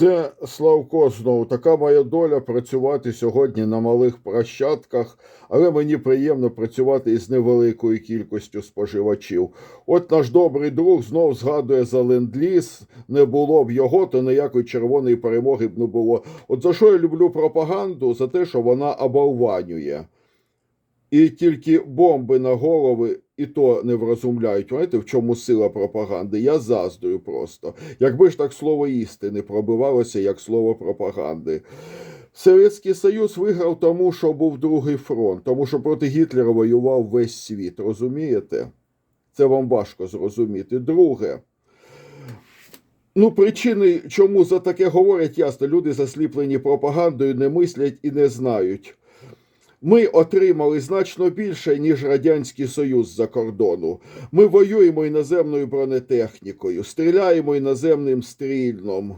Це Славко знову. Така моя доля працювати сьогодні на малих площадках, але мені приємно працювати із невеликою кількістю споживачів. От наш добрий друг знов згадує за ленд-ліз. Не було б його, то ніякої червоної перемоги б не було. От за що я люблю пропаганду? За те, що вона оболванює. І тільки бомби на голови і то не врозумляють. Знаєте, в чому сила пропаганди? Я заздрю просто. Якби ж так слово істини пробивалося як слово пропаганди. Совєтський Союз виграв тому, що був другий фронт, тому що проти Гітлера воював весь світ. Розумієте? Це вам важко зрозуміти. Друге. Ну, причини, чому за таке говорять, ясно, люди засліплені пропагандою, не мислять і не знають. Ми отримали значно більше, ніж Радянський Союз за кордону. Ми воюємо іноземною бронетехнікою, стріляємо іноземним стрільном,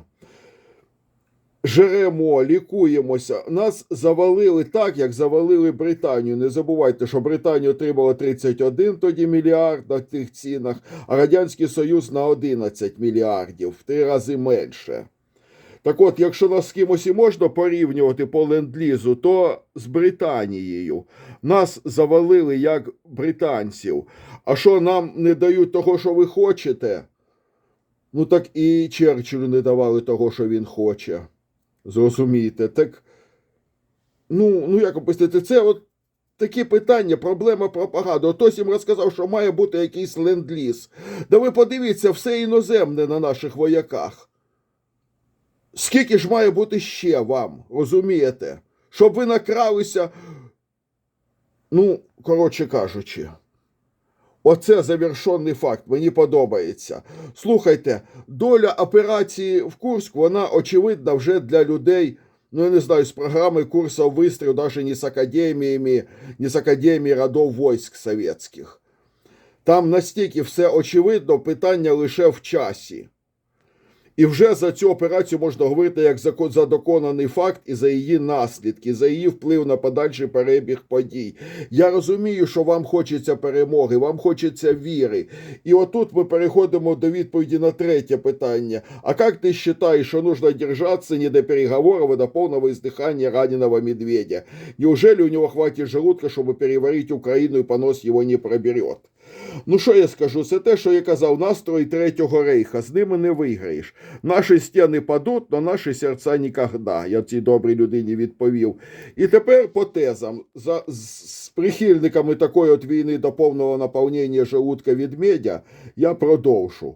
жеремо, лікуємося. Нас завалили так, як завалили Британію. Не забувайте, що Британія отримала 31 тоді мільярд на тих цінах, а Радянський Союз на 11 мільярдів, в три рази менше. Так от, якщо нас з кимось і можна порівнювати по ленд-лізу, то з Британією. Нас завалили як британців. А що нам не дають того, що ви хочете? Ну так і Черчиллю не давали того, що він хоче. Зрозумієте? Так, ну, ну як описати, це от такі питання, проблема пропаганди. Хтось їм розказав, що має бути якийсь ленд-ліз. Да ви подивіться, все іноземне на наших вояках. Скільки ж має бути ще вам, розумієте? Щоб ви накралися. Ну, коротше кажучи, оце завершений факт, мені подобається. Слухайте, доля операції в Курську, вона очевидна вже для людей, ну я не знаю, з програми курсів вистрілу, навіть не з академіями, не з академії родов войск совєтських. Там настільки все очевидно, питання лише в часі. І вже за цю операцію можна говорити як за, доконаний факт і за її наслідки, за її вплив на подальший перебіг подій. Я розумію, що вам хочеться перемоги, вам хочеться віри. І отут ми переходимо до відповіді на третє питання. А як ти вважаєш, що нужно держатися не до переговорів, а до повного издыхания раненого медведя? Неужели у него хватит желудка, щоб переварити Україну і понос його не проберет? Ну, що я скажу? Це те, що я казав, настрой Третього рейха. З ними не виграєш. Наші стіни падуть, но наші серця нікогда. Я цій добрій людині відповів. І тепер по тезам. За, з, прихильниками такої от війни до повного наповнення желудка ведмедя я продовжу.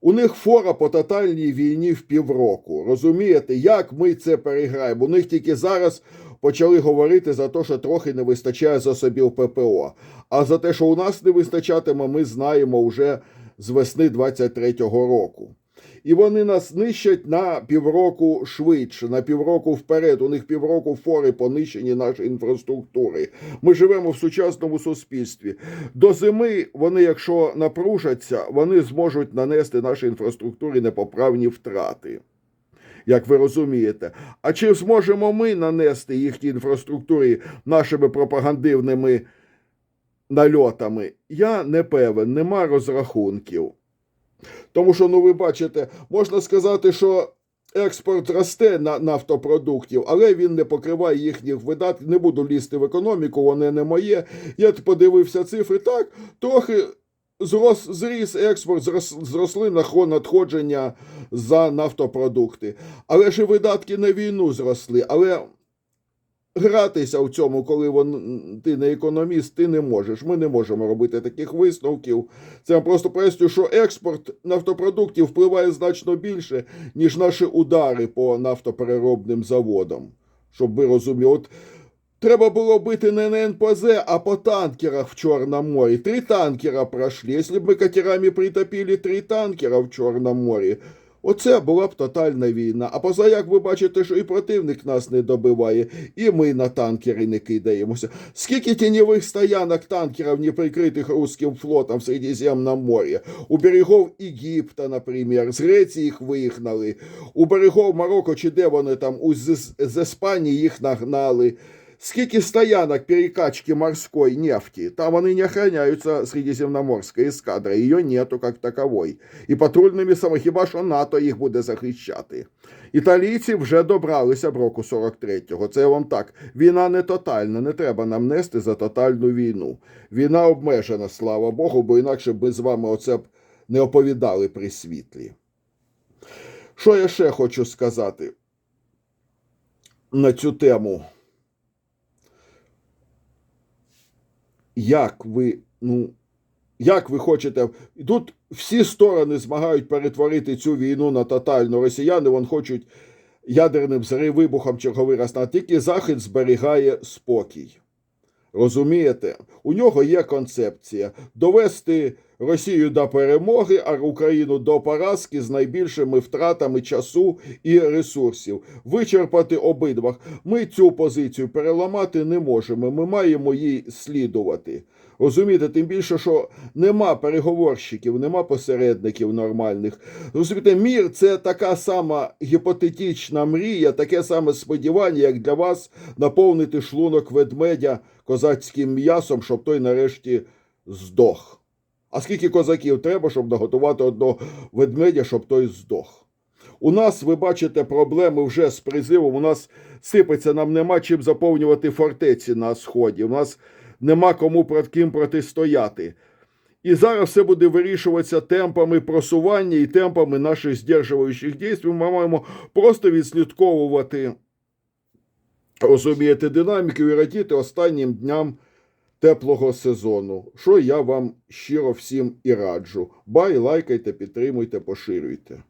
У них фора по тотальній війні в півроку. Розумієте, як ми це переграємо? У них тільки зараз почали говорити за те, що трохи не вистачає засобів ППО. А за те, що у нас не вистачатиме, ми знаємо вже з весни 23-го року. І вони нас нищать на півроку швидше, на півроку вперед. У них півроку фори по нищенні нашої інфраструктури. Ми живемо в сучасному суспільстві. До зими вони, якщо напружаться, вони зможуть нанести нашій інфраструктурі непоправні втрати. Як ви розумієте, а чи зможемо ми нанести їхній інфраструктурі нашими пропагандивними нальотами? Я не певен, нема розрахунків. Тому що, ну ви бачите, можна сказати, що експорт росте на нафтопродуктів, але він не покриває їхніх видатків. Не буду лізти в економіку, вони не моє. Я подивився цифри так, трохи. Зрос, зріс експорт, зрос, зросли надходження за нафтопродукти. Але ж і видатки на війну зросли. Але гратися в цьому, коли вон, ти не економіст, ти не можеш. Ми не можемо робити таких висновків. Це я просто поясню, що експорт нафтопродуктів впливає значно більше, ніж наші удари по нафтопереробним заводам. Щоб ви розуміли. От Треба було бити не на НПЗ, а по танкерах в Чорном морі. Три танкера пройшли. Якщо б ми катерами притопили три танкера в Чорному морі, оце була б тотальна війна. А поза як ви бачите, що і противник нас не добиває, і ми на танкери не кидаємося. Скільки тіньових стоянок танкерів, не прикритих русским флотом в Середземному морі? У берегов Єгипта, наприклад, з Греції їх вигнали. У берегов Марокко чи де вони там, з, з Іспанії їх нагнали. Скільки стоянок перекачки морской нефти? Там они не охраняются Средиземноморской эскадрой. Ее нету как таковой. І патрульними саме хіба що НАТО їх буде захищати. Італійці вже добралися б року 43-го. Це вам так. Війна не тотальна, не треба нам нести за тотальну війну. Війна обмежена, слава Богу, бо інакше б ми з вами оце б не оповідали при світлі. Що я ще хочу сказати на цю тему? Як ви, ну, як ви хочете. Тут всі сторони змагають перетворити цю війну на тотальну. Росіяни вон хочуть ядерним вибухом черговий раз, на тільки Захід зберігає спокій. Розумієте? У нього є концепція довести Росію до перемоги, а Україну до поразки з найбільшими втратами часу і ресурсів, вичерпати обидва. Ми цю позицію переламати не можемо. Ми маємо їй слідувати. Розумієте, тим більше, що нема переговорщиків, нема посередників нормальних. Розумієте, мір це така сама гіпотетична мрія, таке саме сподівання, як для вас наповнити шлунок ведмедя козацьким м'ясом, щоб той нарешті здох. А скільки козаків треба, щоб наготувати одного ведмедя, щоб той здох? У нас, ви бачите, проблеми вже з призивом. У нас сипеться, нам нема чим заповнювати фортеці на сході. У нас нема кому перед ким протистояти. І зараз все буде вирішуватися темпами просування і темпами наших здержуючих дій. Ми маємо просто відслідковувати, розумієте, динаміку і радіти останнім дням теплого сезону, що я вам щиро всім і раджу. Бай, лайкайте, підтримуйте, поширюйте.